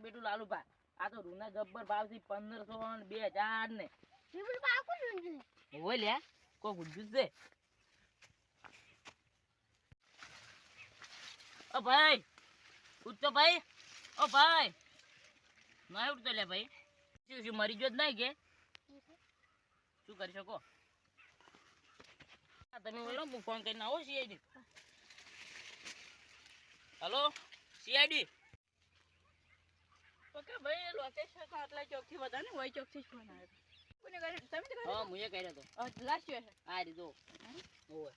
મારું બેટું લાલુભા આ તો રૂના ગબ્બર ભાવથી પંદરસો બે હજાર ને. હોય લ્યા કોઈ છે. ઓ ભાઈ ઉઠતો ભાઈ. ઓ ભાઈ ના ઉઠતો લે ભાઈ. શું શું મરી ગયો જ નહીં કે? શું કરી શકો? તમે બોલો હું ફોન કરીને આવો સીઆઈડી. Hello CID. ઓકે ભાઈ લોકેશન આટલા ચોકથી વધારે ને વય ચોકથી જ ફોન આવ્યો. તમે હા મુએ કર્યો તો. લાસ્ટ છે. આ રીતો ઓય.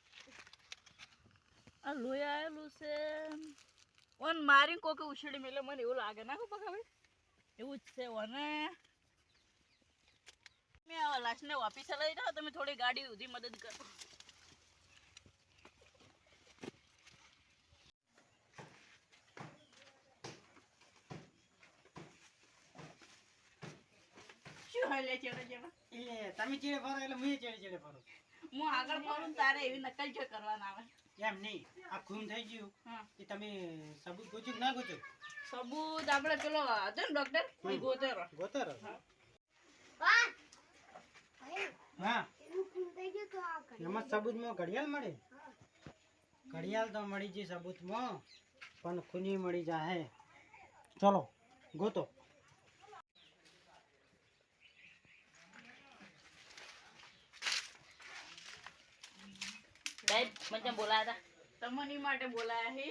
આ લોહી આવેલું છે. ઓન મારી કોકે ઉછળી મેલે મને એવું લાગે. ના પકા ભાઈ એવું જ છે ઓને. મેં લાસ્ટ લાસ્ટને ઓફિસે લઈ જાઓ તમે થોડી ગાડી સુધી મદદ કરો. શું લે ચેડે ચેડે. એટલે તમે ચેડે ફરો એટલે હું ચેડે ચેડે ફરું હું આગળ ફરું તારે એવી નકલ જો કરવાના આવે. એમ નહીં. આ ખૂન થઈ ગયું. હા. એ તમે સબૂત ગોચો ના ગોચો? સબૂત આપણે પેલો હતો ને ડોક્ટર એ ગોતેરો ગોતરો હા. એવું ફૂલ થઈ ગયું તો આ કરી એમાં સબૂતમાં ઘડિયાળ મળે? ઘડિયાળ તો મળી જાય સબૂતમાં પણ ખૂની મળી જાય ચલો ગોતો. સાહેબ મને બોલાયા હતા તમને માટે બોલાયા છે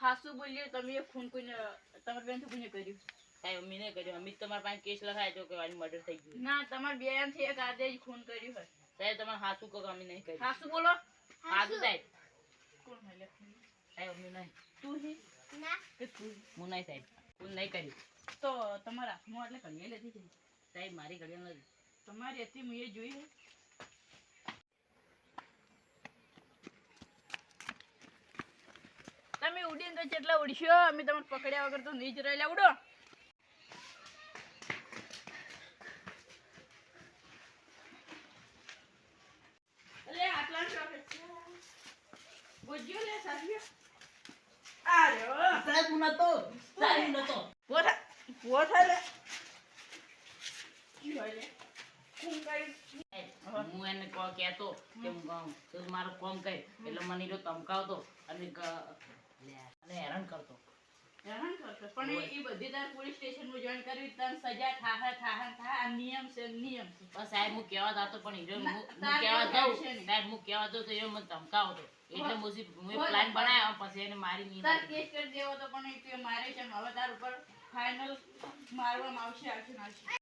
હાસુ બોલ્યો તમે ખૂન કોઈને તમારા બેન કોઈને કર્યું? સાહેબ અમ્મી ને કર્યું. અમી તમારા પાસે કેસ લખાય તો કે આની મર્ડર થઈ ગયું. ના તમારા બેનથી એક આજે જ ખૂન કર્યું હોય સાહેબ તમારે હાસુ કહો અમે નહીં કર્યું. હાસુ બોલો. હાસુ? સાહેબ. કોણ હોય સાહેબ અમી નહીં. તું હે? ના. કે તું? હું નહીં સાહેબ. ખૂન નહીં કર્યું. તો તમારા હાથમાં એટલે કન્યા લેતી સાહેબ મારી ઘડિયાળ નથી. તમારી હતી મેં જોઈ છે તમે ઉડીને તો જેટલા ઉડશો અમે તમને પકડ્યા વગર તો નહીં જ રહેલા ઉડો હું એને કહેતો કે હું મારું કોમ કર. એટલે મને જો ધમકાવતો અને અને હેરાન કરતો. હેરાન કરતો. પણ એ- એ બધી તાર પોલીસ સ્ટેશનમાં જોઈન કરવી તને સજા થાહે થાહે થાહે. આ નિયમ છે નિયમ છે. પણ સાહેબ હું કહેવા જાતો પણ હીરો હું કહેવા. સાહેબ હું કહેવા તો એ મને ધમકાવતો. એટલે. મુસી પ્લાન બનાવ્યો પછી એને મારી નહીં તાર કેસ કરી દેવો તો પણ એ મારે છે હવે તાર ઉપર ફાઇનલ મારવામાં આવશે આવશે આવશે.